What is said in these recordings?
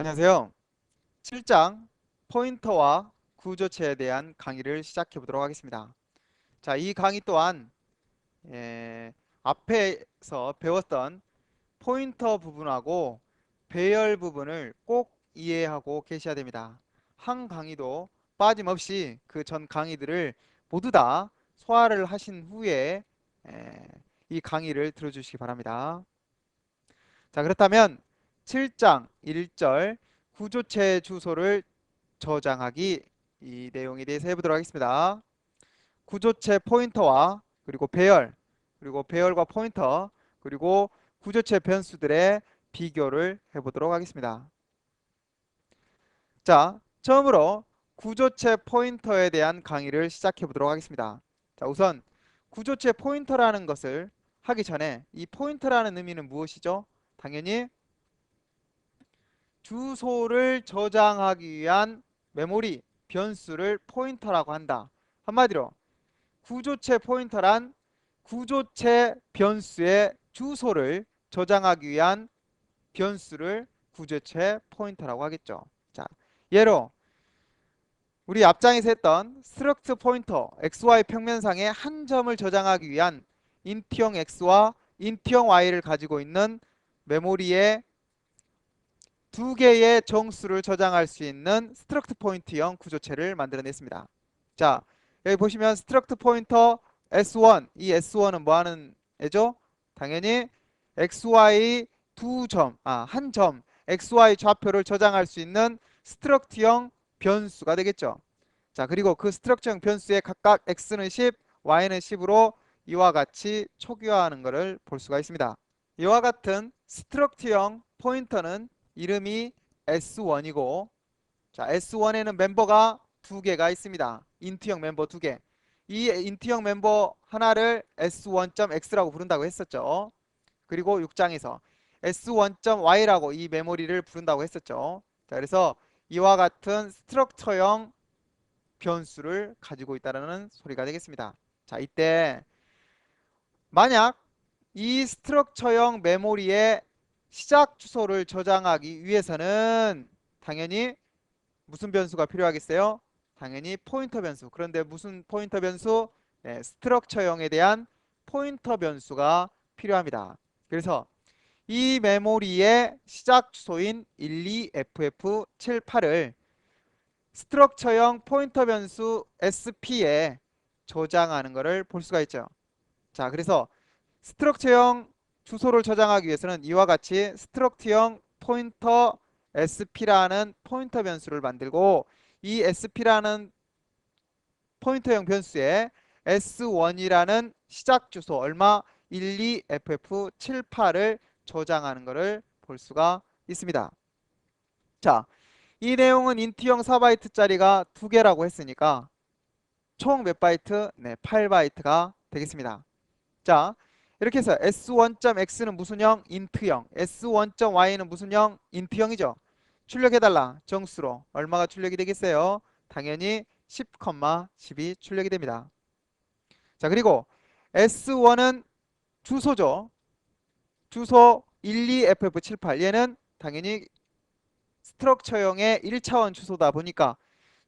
안녕하세요. 7장 포인터와 구조체에 대한 강의를 시작해 보도록 하겠습니다. 자, 이 강의 또한 예, 앞에서 배웠던 포인터 부분하고 배열 부분을 꼭 이해하고 계셔야 됩니다. 한 강의도 빠짐없이 그 전 강의들을 모두 다 소화를 하신 후에 예, 이 강의를 들어주시기 바랍니다. 자, 그렇다면 7장 1절 구조체 주소를 저장하기 이 내용에 대해서 해보도록 하겠습니다. 구조체 포인터와 그리고 배열 그리고 배열과 포인터 그리고 구조체 변수들의 비교를 해보도록 하겠습니다. 자, 처음으로 구조체 포인터에 대한 강의를 시작해 보도록 하겠습니다. 자, 우선 구조체 포인터라는 것을 하기 전에 이 포인터라는 의미는 무엇이죠? 당연히 주소를 저장하기 위한 메모리 변수를 포인터라고 한다. 한마디로 구조체 포인터란 구조체 변수의 주소를 저장하기 위한 변수를 구조체 포인터라고 하겠죠. 자, 예로 우리 앞장에서 했던 스트럭트 포인터 XY 평면상의 한 점을 저장하기 위한 인트형 X와 인트형 Y를 가지고 있는 메모리의 두 개의 정수를 저장할 수 있는 스트럭트 포인트형 구조체를 만들어냈습니다. 자, 여기 보시면 스트럭트 포인터 S1, 이 S1은 뭐 하는 애죠? 당연히 XY 두 점, 아, 한 점, XY 좌표를 저장할 수 있는 스트럭트형 변수가 되겠죠. 자, 그리고 그 스트럭처형 변수의 각각 X는 10, Y는 10으로 이와 같이 초기화하는 것을 볼 수가 있습니다. 이와 같은 스트럭트형 포인터는 이름이 S1이고 자 S1에는 멤버가 두 개가 있습니다. 인트형 멤버 두 개. 이 인트형 멤버 하나를 S1.x라고 부른다고 했었죠. 그리고 6장에서 S1.y라고 이 메모리를 부른다고 했었죠. 자, 그래서 이와 같은 스트럭처형 변수를 가지고 있다는 소리가 되겠습니다. 자, 이때 만약 이 스트럭처형 메모리에 시작 주소를 저장하기 위해서는 당연히 무슨 변수가 필요하겠어요? 당연히 포인터 변수. 그런데 무슨 포인터 변수? 네, 스트럭처형에 대한 포인터 변수가 필요합니다. 그래서 이 메모리의 시작 주소인 12FF78을 스트럭처형 포인터 변수 SP에 저장하는 것을 볼 수가 있죠. 자, 그래서 스트럭처형 주소를 저장하기 위해서는 이와 같이 스트럭트형 포인터 sp라는 포인터 변수를 만들고 이 sp라는 포인터형 변수에 s1이라는 시작 주소 얼마 12ff78을 저장하는 것을 볼 수가 있습니다. 자, 이 내용은 인트형 4바이트짜리가 두 개라고 했으니까 총 몇 바이트? 네, 8바이트가 되겠습니다. 자, 이렇게 해서 s1.x는 무슨 형? 인트형. s1.y는 무슨 형? 인트형이죠. 출력해달라. 정수로. 얼마가 출력이 되겠어요? 당연히 10,10이 출력이 됩니다. 자 그리고 s1은 주소죠. 주소 12ff78 얘는 당연히 스트럭처형의 1차원 주소다 보니까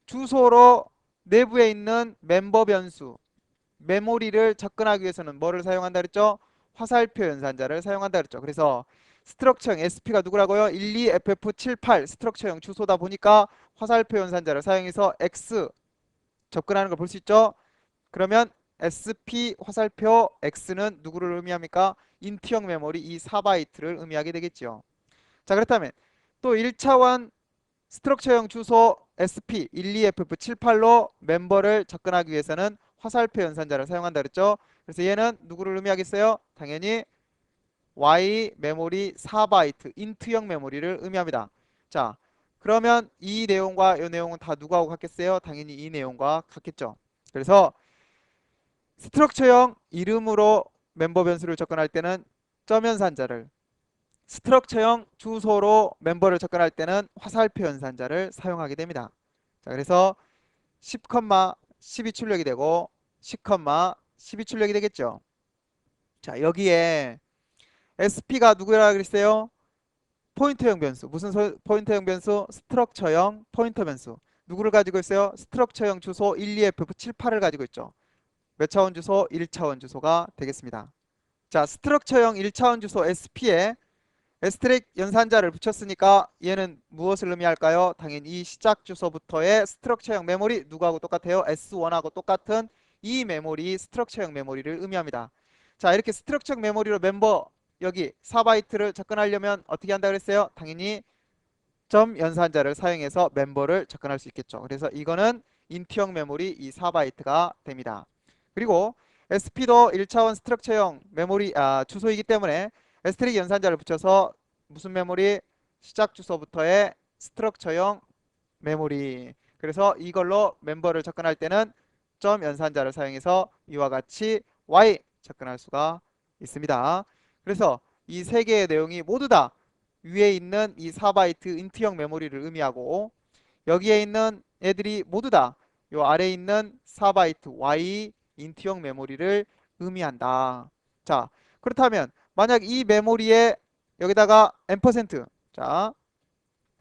주소로 내부에 있는 멤버 변수 메모리를 접근하기 위해서는 뭐를 사용한다 그랬죠? 화살표 연산자를 사용한다 그랬죠. 그래서 스트럭처형 SP가 누구라고요? 12FF78 스트럭처형 주소다 보니까 화살표 연산자를 사용해서 X 접근하는 걸 볼 수 있죠. 그러면 SP 화살표 X는 누구를 의미합니까? 인트형 메모리 이 4바이트를 의미하게 되겠죠. 자 그렇다면 또 1차원 스트럭처형 주소 SP 12FF78로 멤버를 접근하기 위해서는 화살표 연산자를 사용한다 그랬죠. 그래서 얘는 누구를 의미하겠어요? 당연히 Y 메모리 4바이트 인트형 메모리를 의미합니다. 자, 그러면 이 내용과 이 내용은 다 누구하고 같겠어요? 당연히 이 내용과 같겠죠. 그래서 스트럭처형 이름으로 멤버 변수를 접근할 때는 점 연산자를 스트럭처형 주소로 멤버를 접근할 때는 화살표 연산자를 사용하게 됩니다. 자, 그래서 10, 10이 출력이 되고 10, 10이 출력이 되겠죠. 자, 여기에 SP가 누구라 그랬어요? 포인터형 변수. 무슨 소- 포인터형 변수? 스트럭처형 포인터 변수. 누구를 가지고 있어요? 스트럭처형 주소 12FF78을 가지고 있죠. 몇 차원 주소? 1차원 주소가 되겠습니다. 자, 스트럭처형 1차원 주소 SP에 에스트릭 연산자를 붙였으니까 얘는 무엇을 의미할까요? 당연히 이 시작 주소부터의 스트럭처형 메모리 누구하고 똑같아요? S1하고 똑같은 이 메모리 스트럭처형 메모리를 의미합니다. 자, 이렇게 스트럭처형 메모리로 멤버 여기 4바이트를 접근하려면 어떻게 한다 그랬어요? 당연히 점 연산자를 사용해서 멤버를 접근할 수 있겠죠. 그래서 이거는 인트형 메모리 이 4바이트가 됩니다. 그리고 SP도 1차원 스트럭처형 메모리 아, 주소이기 때문에 에스트릭 연산자를 붙여서 무슨 메모리 시작 주소부터의 스트럭처형 메모리 그래서 이걸로 멤버를 접근할 때는 점 연산자를 사용해서 이와 같이 Y 접근할 수가 있습니다. 그래서 이 세 개의 내용이 모두 다 위에 있는 이 4바이트 인트형 메모리를 의미하고 여기에 있는 애들이 모두 다 요 아래에 있는 4바이트 Y 인트형 메모리를 의미한다. 자, 그렇다면 만약 이 메모리에 여기다가 M%, 자,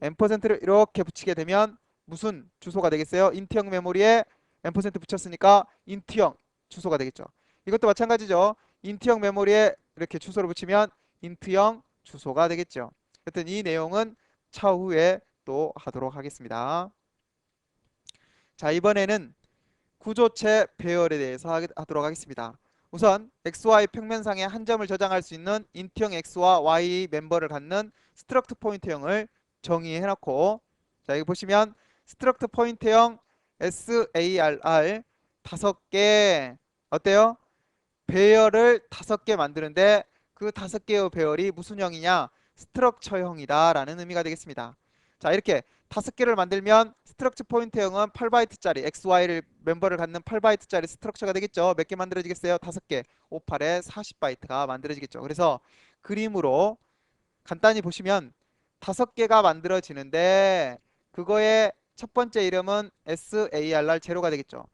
M%를 이렇게 붙이게 되면 무슨 주소가 되겠어요? 인트형 메모리에 M% 붙였으니까 인트형 주소가 되겠죠. 이것도 마찬가지죠. 인트형 메모리에 이렇게 주소를 붙이면 인트형 주소가 되겠죠. 하여튼 이 내용은 차후에 또 하도록 하겠습니다. 자, 이번에는 구조체 배열에 대해서 하도록 하겠습니다. 우선 XY 평면상에 한 점을 저장할 수 있는 인트형 X와 Y 멤버를 갖는 스트럭트 포인트형을 정의해 놓고 자, 여기 보시면 스트럭트 포인트형 SARR 다섯 개 어때요? 배열을 다섯 개 만드는데 그 다섯 개의 배열이 무슨 형이냐? 스트럭처형이다 라는 의미가 되겠습니다. 자, 이렇게 다섯 개를 만들면 스트럭처 포인트형은 8바이트짜리 XY를 멤버를 갖는 8바이트짜리 스트럭처가 되겠죠. 몇 개 만들어지겠어요? 다섯 개. 5, 8에 40바이트가 만들어지겠죠. 그래서 그림으로 간단히 보시면 다섯 개가 만들어지는데 그거의 첫 번째 이름은 SARR 제로가 되겠죠.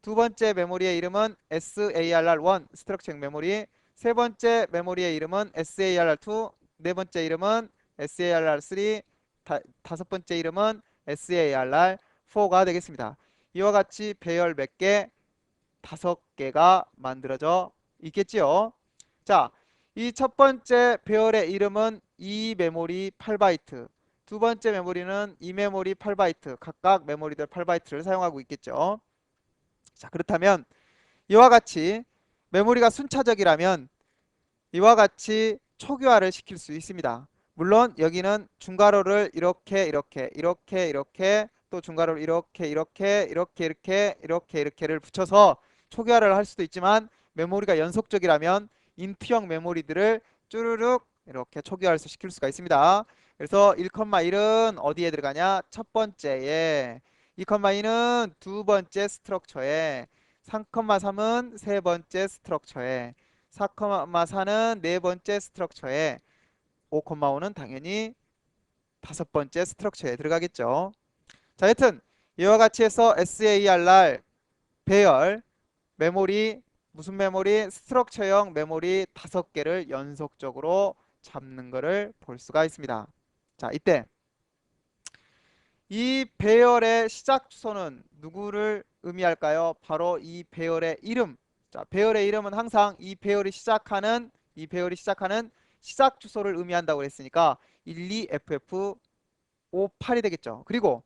두 번째 메모리의 이름은 SARR1 스트럭처형 메모리, 세 번째 메모리의 이름은 SARR2, 네 번째 이름은 SARR3, 다, 다섯 번째 이름은 SARR4가 되겠습니다. 이와 같이 배열 몇 개? 다섯 개가 만들어져 있겠지요. 자, 이 첫 번째 배열의 이름은 이 메모리 8바이트, 두 번째 메모리는 이 메모리 8바이트, 각각 메모리들 8바이트를 사용하고 있겠죠. 자, 그렇다면 이와 같이 메모리가 순차적이라면 이와 같이 초기화를 시킬 수 있습니다. 물론 여기는 중괄호를 이렇게 이렇게 이렇게 이렇게 또 중괄호를 이렇게 이렇게 이렇게 이렇게 이렇게 이렇게를 붙여서 초기화를 할 수도 있지만 메모리가 연속적이라면 인트형 메모리들을 쭈르륵 이렇게 초기화를 시킬 수가 있습니다. 그래서 1,1은 어디에 들어가냐? 첫 번째에 2,2는 두 번째 스트럭처에 3,3은 세 번째 스트럭처에 4,4는 네 번째 스트럭처에 5,5는 당연히 다섯 번째 스트럭처에 들어가겠죠. 자, 하여튼 이와 같이 해서 SARR 배열 메모리 무슨 메모리 스트럭처형 메모리 다섯 개를 연속적으로 잡는 것을 볼 수가 있습니다. 자, 이때 이 배열의 시작 주소는 누구를 의미할까요? 바로 이 배열의 이름. 자, 배열의 이름은 항상 이 배열이 시작하는 이 배열이 시작하는 시작 주소를 의미한다고 했으니까 12FF58이 되겠죠. 그리고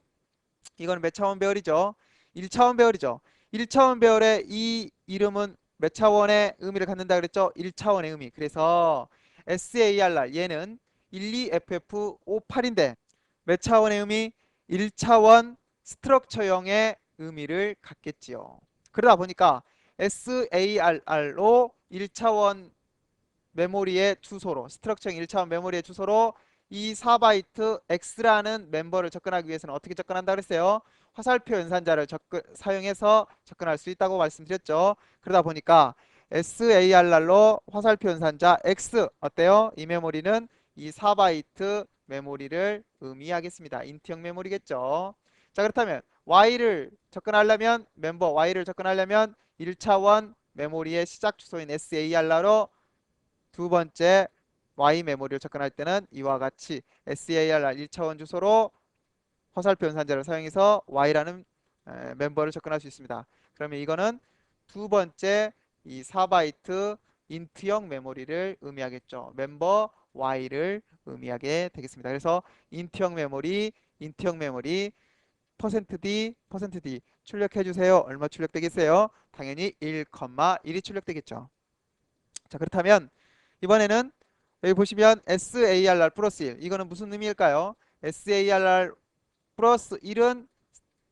이거는 몇 차원 배열이죠? 1차원 배열이죠. 1차원 배열의 이 이름은 몇 차원의 의미를 갖는다 그랬죠? 1차원의 의미. 그래서 SARR 얘는 12FF58인데 몇 차원의 의미? 1차원 스트럭처형의 의미를 갖겠지요. 그러다 보니까 SARR로 1차원 메모리의 주소로 스트럭처형 1차원 메모리의 주소로 이 4바이트 X라는 멤버를 접근하기 위해서는 어떻게 접근한다 그랬어요? 화살표 연산자를 접근, 사용해서 접근할 수 있다고 말씀드렸죠. 그러다 보니까 SARR로 화살표 연산자 X 어때요? 이 메모리는 이 4바이트 메모리를 의미하겠습니다. 인트형 메모리겠죠. 자 그렇다면 Y를 접근하려면 멤버 Y를 접근하려면 1차원 메모리의 시작 주소인 SARR로 두 번째 Y 메모리를 접근할 때는 이와 같이 SARR 1차원 주소로 화살표 연산자를 사용해서 Y라는 에, 멤버를 접근할 수 있습니다. 그러면 이거는 두 번째 이 4바이트 인트형 메모리를 의미하겠죠. 멤버 Y를 의미하게 되겠습니다. 그래서 인트형 메모리, 인트형 메모리 %d, %d 출력해 주세요. 얼마 출력되겠어요? 당연히 1,1이 출력되겠죠. 자, 그렇다면 이번에는 여기 보시면 SARR 플러스 1 이거는 무슨 의미일까요? SARR 플러스 1은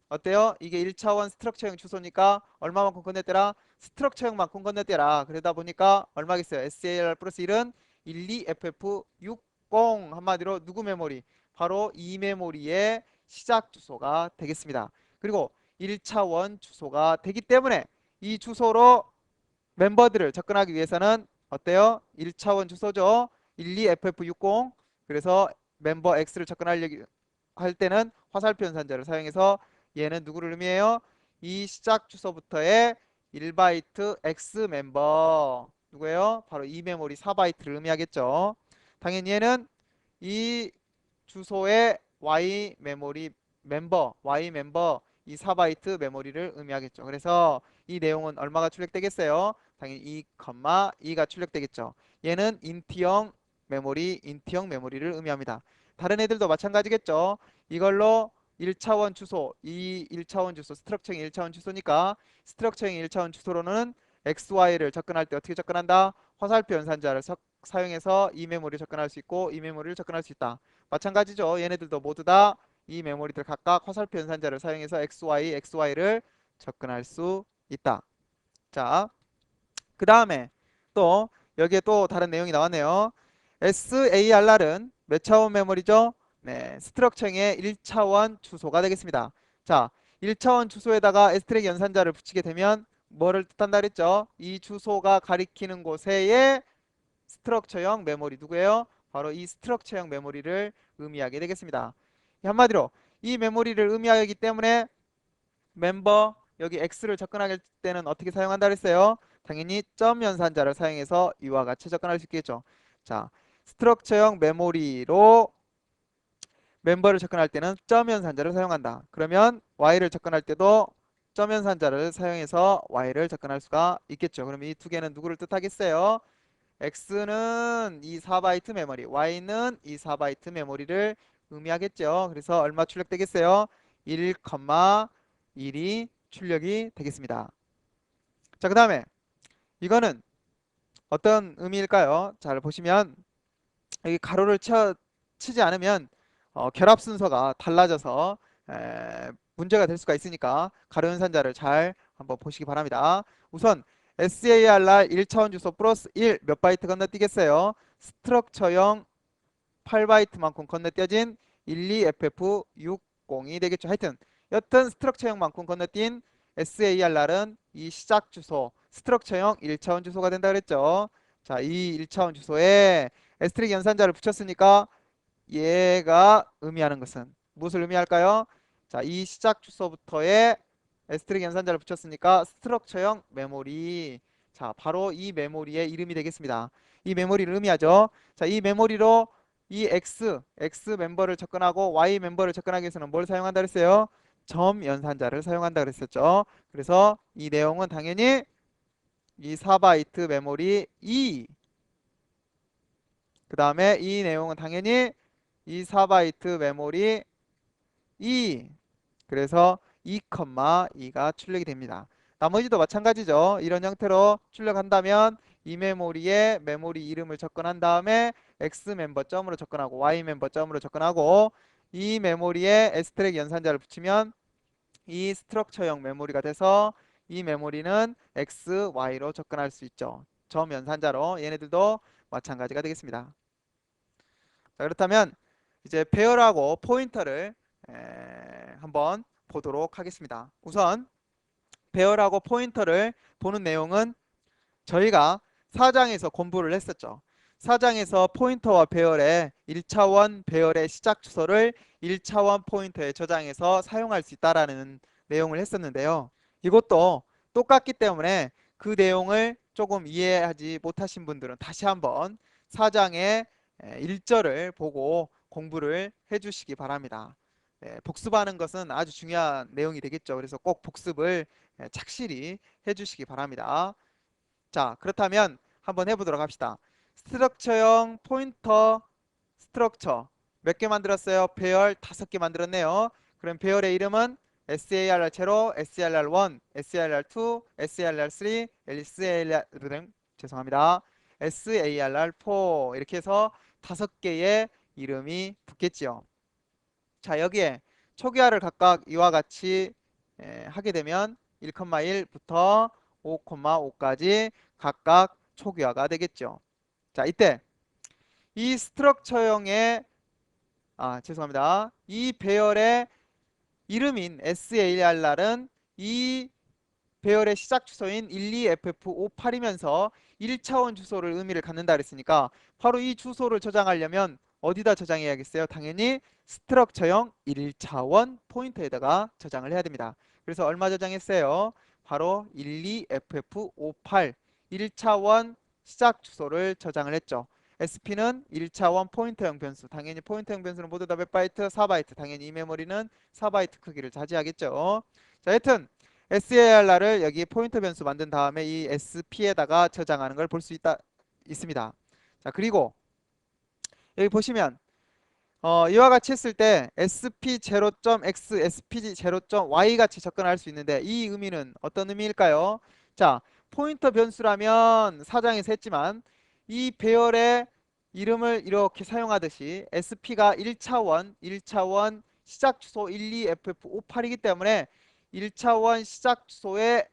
어때요? 이게 1차원 스트럭처형 주소니까 얼마만큼 건넸더라? 스트럭처형만큼 건넸더라. 그러다 보니까 얼마겠어요? SARR 플러스 1은 12FF60 한마디로 누구 메모리? 바로 이 메모리의 시작 주소가 되겠습니다. 그리고 1차원 주소가 되기 때문에 이 주소로 멤버들을 접근하기 위해서는 어때요? 1차원 주소죠. 12FF60 그래서 멤버 X를 접근하려고 할 때는 화살표 연산자를 사용해서 얘는 누구를 의미해요? 이 시작 주소부터의 1바이트 X 멤버 누구예요? 바로 이 메모리 4바이트를 의미하겠죠. 당연히 얘는 이 주소의 Y 메모리 멤버 Y 멤버 이 4바이트 메모리를 의미하겠죠. 그래서 이 내용은 얼마가 출력되겠어요? 당연히 2,2가 출력되겠죠. 얘는 인트형 메모리, 인트형 메모리를 의미합니다. 다른 애들도 마찬가지겠죠. 이걸로 1차원 주소, 이 1차원 주소, 스트럭처형 1차원 주소니까 스트럭처형 1차원 주소로는 XY를 접근할 때 어떻게 접근한다? 화살표 연산자를 서- 사용해서 이 메모리를 접근할 수 있고 이 메모리를 접근할 수 있다. 마찬가지죠. 얘네들도 모두 다 이 메모리들 각각 화살표 연산자를 사용해서 XY, XY를 접근할 수 있다. 자, 그 다음에 또 여기에 또 다른 내용이 나왔네요. SARR은 몇 차원 메모리죠? 네, 스트럭처의 1차원 주소가 되겠습니다. 자, 1차원 주소에다가 S트랙 연산자를 붙이게 되면 뭐를 뜻한다 그랬죠? 이 주소가 가리키는 곳에의 스트럭처형 메모리 누구예요? 바로 이 스트럭처형 메모리를 의미하게 되겠습니다. 이 한마디로 이 메모리를 의미하기 때문에 멤버 여기 X를 접근할 때는 어떻게 사용한다 그랬어요? 당연히 점 연산자를 사용해서 이와 같이 접근할 수 있겠죠. 자, 스트럭처형 메모리로 멤버를 접근할 때는 점 연산자를 사용한다. 그러면 Y를 접근할 때도 점 연산자를 사용해서 Y를 접근할 수가 있겠죠. 그럼 이 두 개는 누구를 뜻하겠어요? X는 이 4바이트 메모리, Y는 이 4바이트 메모리를 의미하겠죠. 그래서 얼마 출력되겠어요? 1,1이 출력이 되겠습니다. 자, 그 다음에 이거는 어떤 의미일까요? 잘 보시면 여기 가로를 쳐, 치지 않으면 어, 결합 순서가 달라져서 에, 문제가 될 수가 있으니까 가로 연산자를 잘 한번 보시기 바랍니다. 우선 SARR 1차원 주소 플러스 1 몇 바이트 건너뛰겠어요? 스트럭처형 8바이트만큼 건너뛰어진 12FF60이 되겠죠. 하여튼 여튼 스트럭처형만큼 건너뛴 SARR은 이 시작 주소 스트럭처형 1차원 주소가 된다 그랬죠. 자, 이 1차원 주소에 에스트릭 연산자를 붙였으니까 얘가 의미하는 것은 무엇을 의미할까요? 자, 이 시작 주소부터의 에스트릭 연산자를 붙였으니까 스트럭처형 메모리. 자, 바로 이 메모리의 이름이 되겠습니다. 이 메모리를 의미하죠. 자, 이 메모리로 이 X, X 멤버를 접근하고 Y 멤버를 접근하기 위해서는 뭘 사용한다 그랬어요? 점 연산자를 사용한다 그랬었죠. 그래서 이 내용은 당연히 이 4바이트 메모리 2. 그 다음에 이 내용은 당연히 이 4바이트 메모리 2. 그래서 2,2가 출력이 됩니다. 나머지도 마찬가지죠. 이런 형태로 출력한다면 이 메모리에 메모리 이름을 접근한 다음에 X 멤버 점으로 접근하고 Y 멤버 점으로 접근하고 이 메모리에 S트랙 연산자를 붙이면 이 스트럭처형 메모리가 돼서 이 메모리는 X, Y로 접근할 수 있죠. 점 연산자로 얘네들도 마찬가지가 되겠습니다. 자, 그렇다면 이제 배열하고 포인터를 에, 한번 보도록 하겠습니다. 우선 배열하고 포인터를 보는 내용은 저희가 4장에서 공부를 했었죠. 4장에서 포인터와 배열의 1차원 배열의 시작 주소를 1차원 포인터에 저장해서 사용할 수 있다라는 내용을 했었는데요. 이것도 똑같기 때문에 그 내용을 조금 이해하지 못하신 분들은 다시 한번 4장의 1절을 보고 공부를 해주시기 바랍니다. 네, 복습하는 것은 아주 중요한 내용이 되겠죠. 그래서 꼭 복습을 예, 착실히 해주시기 바랍니다. 자, 그렇다면 한번 해보도록 합시다. 스트럭처형 포인터 스트럭처 몇 개 만들었어요? 배열 다섯 개 만들었네요. 그럼 배열의 이름은 SARR 제로, SARR 1, SARR 2, SARR 3, SARR 등 죄송합니다. SARR 4 이렇게 해서 다섯 개의 이름이 붙겠지요. 자 여기에 초기화를 각각 이와 같이 에, 하게 되면 1,1부터 5,5까지 각각 초기화가 되겠죠. 자 이때 이 스트럭처형의 아 죄송합니다. 이 배열의 이름인 SARR은 이 배열의 시작 주소인 12FF58이면서 1차원 주소를 의미를 갖는다 그랬으니까 바로 이 주소를 저장하려면 어디다 저장해야겠어요? 당연히 스트럭처형 1차원 포인터에다가 저장을 해야 됩니다. 그래서 얼마 저장했어요? 바로 12FF58 1차원 시작 주소를 저장을 했죠. SP는 1차원 포인터형 변수. 당연히 포인터형 변수는 모두 다 몇 바이트? 4바이트. 당연히 이 메모리는 4바이트 크기를 차지하겠죠. 자, 하여튼 SARR을 여기 포인터 변수 만든 다음에 이 SP에다가 저장하는 걸 볼 수 있다 있습니다. 자, 그리고 여기 보시면 어, 이와 같이 했을 때 sp0.x, sp0.y 같이 접근할 수 있는데 이 의미는 어떤 의미일까요? 자, 포인터 변수라면 사장에서 했지만 이 배열의 이름을 이렇게 사용하듯이 sp가 1차원, 1차원 시작 주소 12ff58이기 때문에 1차원 시작 주소에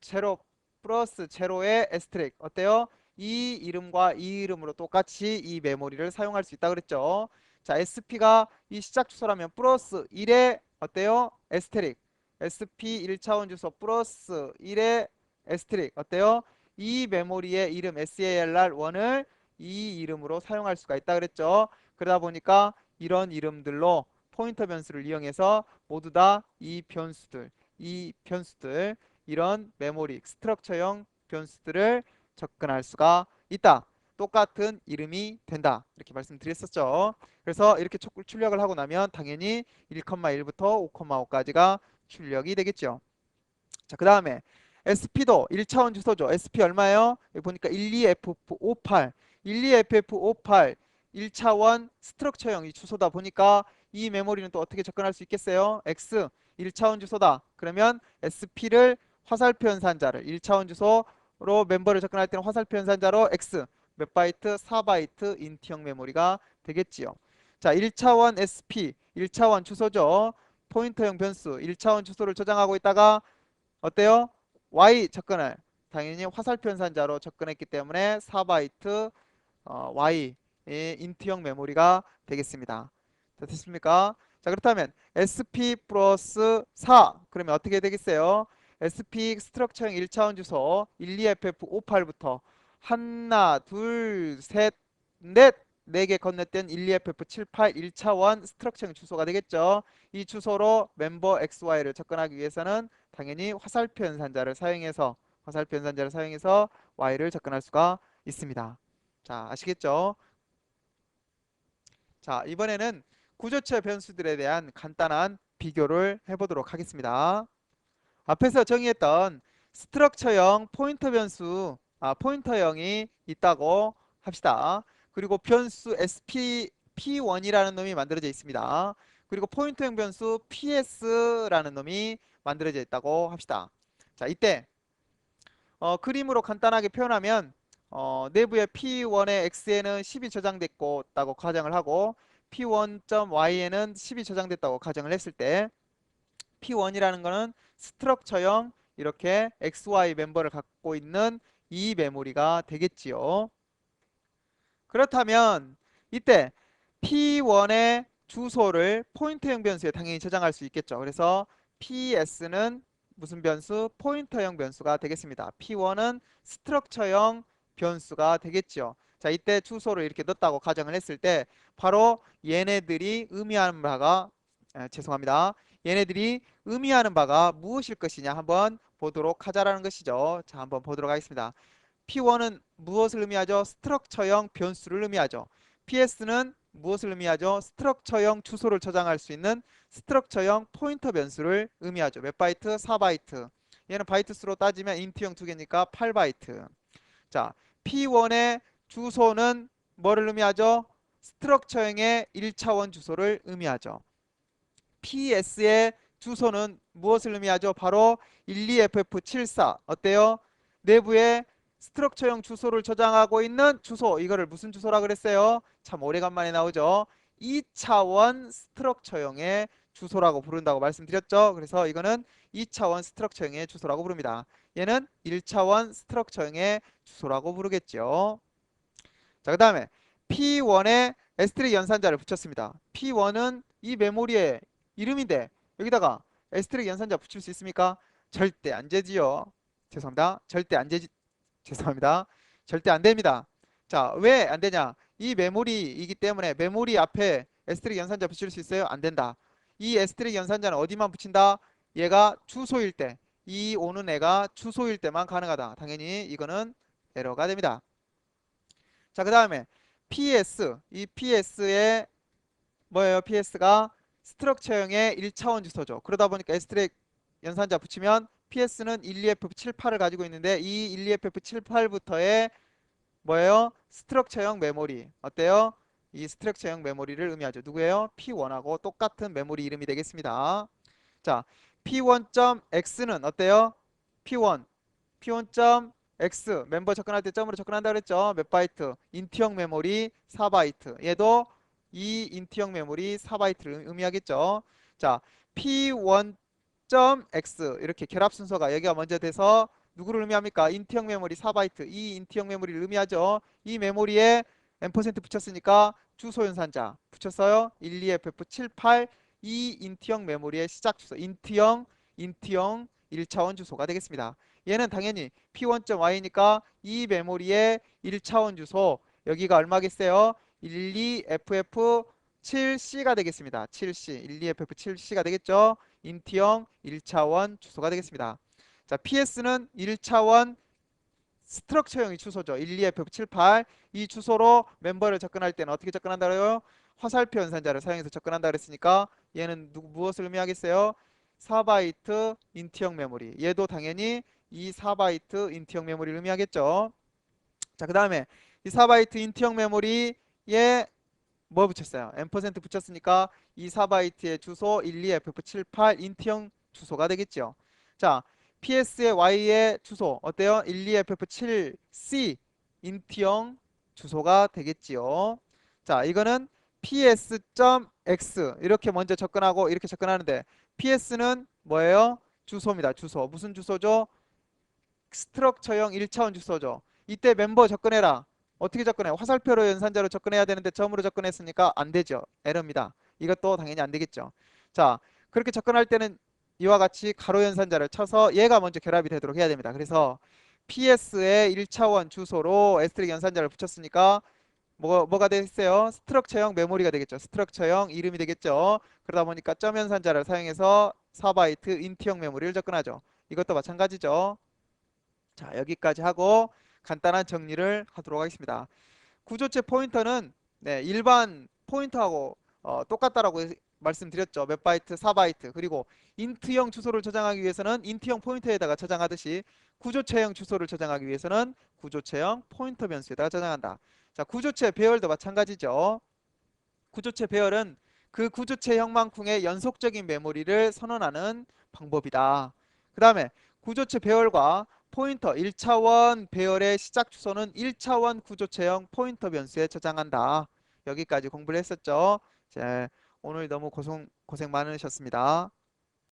제로 플러스 제로의 에스트릭 어때요? 이 이름과 이 이름으로 똑같이 이 메모리를 사용할 수 있다 그랬죠. 자, SP가 이 시작 주소라면 플러스 1의 어때요? 에스테릭. SP 1차원 주소 플러스 1의 에스테릭. 어때요? 이 메모리의 이름 SALR1을 이 이름으로 사용할 수가 있다 그랬죠. 그러다 보니까 이런 이름들로 포인터 변수를 이용해서 모두 다 이 변수들, 이 변수들, 이런 메모리 스트럭처형 변수들을 접근할 수가 있다. 똑같은 이름이 된다. 이렇게 말씀드렸었죠. 그래서 이렇게 출력을 하고 나면 당연히 1,1부터 5,5까지가 출력이 되겠죠. 자, 그 다음에 SP도 1차원 주소죠. SP 얼마예요? 여기 보니까 12FF58, 12FF58 1차원 스트럭처형 이 주소다 보니까 이 메모리는 또 어떻게 접근할 수 있겠어요? X 1차원 주소다. 그러면 SP를 화살표 연산자를 1차원 주소로 멤버를 접근할 때는 화살표 연산자로 X 몇 바이트? 4바이트 인티형 메모리가 되겠지요. 자, 1차원 SP 1차원 주소죠. 포인터형 변수 1차원 주소를 저장하고 있다가 어때요? Y 접근을 당연히 화살표 연산자로 접근했기 때문에 4바이트 어, Y 인트형 메모리가 되겠습니다. 자, 됐습니까? 자 그렇다면 SP 플러스 4 그러면 어떻게 되겠어요? SP 스트럭처형 1차원 주소 12FF58부터 하나 둘셋넷 4개 건너뛴 12FF78 1차원 스트럭처형 주소가 되겠죠. 이 주소로 멤버 XY를 접근하기 위해서는 당연히 화살표 연산자를 사용해서 화살표 연산자를 사용해서 Y를 접근할 수가 있습니다. 자, 아시겠죠? 자, 이번에는 구조체 변수들에 대한 간단한 비교를 해보도록 하겠습니다. 앞에서 정의했던 스트럭처형 포인터 변수, 아, 포인터형이 있다고 합시다. 그리고 변수 SP P1이라는 놈이 만들어져 있습니다. 그리고 포인터형 변수 PS라는 놈이 만들어져 있다고 합시다. 자, 이때 어, 그림으로 간단하게 표현하면 어, 내부의 P1의 X에는 10이 저장됐고 있다고 가정을 하고 P1.Y에는 10이 저장됐다고 가정을 했을 때 P1이라는 거는 스트럭처형 이렇게 XY 멤버를 갖고 있는 이 메모리가 되겠지요. 그렇다면 이때 P1의 주소를 포인터형 변수에 당연히 저장할 수 있겠죠. 그래서 PS는 무슨 변수? 포인터형 변수가 되겠습니다. P1은 스트럭처형 변수가 되겠죠. 자, 이때 주소를 이렇게 넣었다고 가정을 했을 때 바로 얘네들이 의미하는 바가 아, 죄송합니다. 얘네들이 의미하는 바가 무엇일 것이냐 한번 보도록 하자라는 것이죠. 자, 한번 보도록 하겠습니다. P1은 무엇을 의미하죠? 스트럭처형 변수를 의미하죠. PS는 무엇을 의미하죠? 스트럭처형 주소를 저장할 수 있는 스트럭처형 포인터 변수를 의미하죠. 몇 바이트? 4바이트. 얘는 바이트 수로 따지면 인트형 두 개니까 8바이트. 자, P1의 주소는 뭐를 의미하죠? 스트럭처형의 1차원 주소를 의미하죠. PS의 주소는 무엇을 의미하죠? 바로 12FF74 어때요? 내부에 스트럭처형 주소를 저장하고 있는 주소 이거를 무슨 주소라 그랬어요? 참 오래간만에 나오죠. 2차원 스트럭처형의 주소라고 부른다고 말씀드렸죠. 그래서 이거는 2차원 스트럭처형의 주소라고 부릅니다. 얘는 1차원 스트럭처형의 주소라고 부르겠죠. 자, 그 다음에 P1에 S3 연산자를 붙였습니다. P1은 이 메모리의 이름인데 여기다가 S3 연산자 붙일 수 있습니까? 절대 안 되지요. 죄송합니다. 절대 안 되지. 죄송합니다. 절대 안 됩니다. 자, 왜 안 되냐? 이 메모리이기 때문에 메모리 앞에 S3 연산자 붙일 수 있어요? 안 된다. 이 S3 연산자는 어디만 붙인다? 얘가 주소일 때, 이 오는 애가 주소일 때만 가능하다. 당연히 이거는 에러가 됩니다. 자, 그 다음에 PS, 이 PS의 뭐예요? PS가 스트럭처형의 1차원 주소죠. 그러다 보니까 S3 연산자 붙이면 PS는 12F78을 가지고 있는데 이 12F78부터의 뭐예요? 스트럭처형 메모리. 어때요? 이 스트럭처형 메모리를 의미하죠. 누구예요? P1하고 똑같은 메모리 이름이 되겠습니다. 자, P1.x는 어때요? P1. P1.x 멤버 접근할 때 점으로 접근한다 그랬죠? 몇 바이트? 인트형 메모리 4바이트. 얘도 이 인트형 메모리 4바이트를 의미하겠죠. 자, P1.x 이렇게 결합 순서가 여기가 먼저 돼서 누구를 의미합니까? 인트형 메모리 4바이트. 이 인트형 메모리를 의미하죠. 이 메모리에 M% 붙였으니까 주소 연산자 붙였어요. 12FF78 이 인트형 메모리의 시작 주소 인트형 인트형 1차원 주소가 되겠습니다. 얘는 당연히 P1.y니까 이 메모리의 1차원 주소 여기가 얼마겠어요? 12FF7C가 되겠습니다. 7C 12FF7C가 되겠죠? 인트형 1차원 주소가 되겠습니다. 자, PS는 1차원 스트럭처형의 주소죠. 12FF78 이 주소로 멤버를 접근할 때는 어떻게 접근한다고요? 화살표 연산자를 사용해서 접근한다 그랬으니까 얘는 누구 무엇을 의미하겠어요? 4바이트 인트형 메모리. 얘도 당연히 이 4바이트 인트형 메모리를 의미하겠죠. 자, 그 다음에 이 4바이트 인트형 메모리에 뭐 붙였어요? M% 붙였으니까 이 4바이트의 주소 12FF78 인트형 주소가 되겠죠. 자, PS의 Y의 주소 어때요? 12FF7C 인트형 주소가 되겠지요. 자, 이거는 ps.x 이렇게 먼저 접근하고 이렇게 접근하는데 PS는 뭐예요? 주소입니다. 주소. 무슨 주소죠? 스트럭처형 1차원 주소죠. 이때 멤버 접근해라. 어떻게 접근해요? 화살표로 연산자로 접근해야 되는데 점으로 접근했으니까 안 되죠. 에러입니다. 이것도 당연히 안 되겠죠. 자, 그렇게 접근할 때는 이와 같이 가로 연산자를 쳐서 얘가 먼저 결합이 되도록 해야 됩니다. 그래서 PS의 1차원 주소로 S3 연산자를 붙였으니까 뭐, 뭐가 되겠어요? 스트럭처형 메모리가 되겠죠. 스트럭처형 이름이 되겠죠. 그러다 보니까 점 연산자를 사용해서 4바이트 인트형 메모리를 접근하죠. 이것도 마찬가지죠. 자, 여기까지 하고 간단한 정리를 하도록 하겠습니다. 구조체 포인터는 네, 일반 포인터하고 어, 똑같다라고 말씀드렸죠. 몇 바이트, 4바이트. 그리고 인트형 주소를 저장하기 위해서는 인트형 포인터에다가 저장하듯이 구조체형 주소를 저장하기 위해서는 구조체형 포인터 변수에다가 저장한다. 자, 구조체 배열도 마찬가지죠. 구조체 배열은 그 구조체 형만큼의 연속적인 메모리를 선언하는 방법이다. 그 다음에 구조체 배열과 포인터 1차원 배열의 시작 주소는 1차원 구조체형 포인터 변수에 저장한다. 여기까지 공부를 했었죠. 자, 오늘 너무 고생, 고생 많으셨습니다.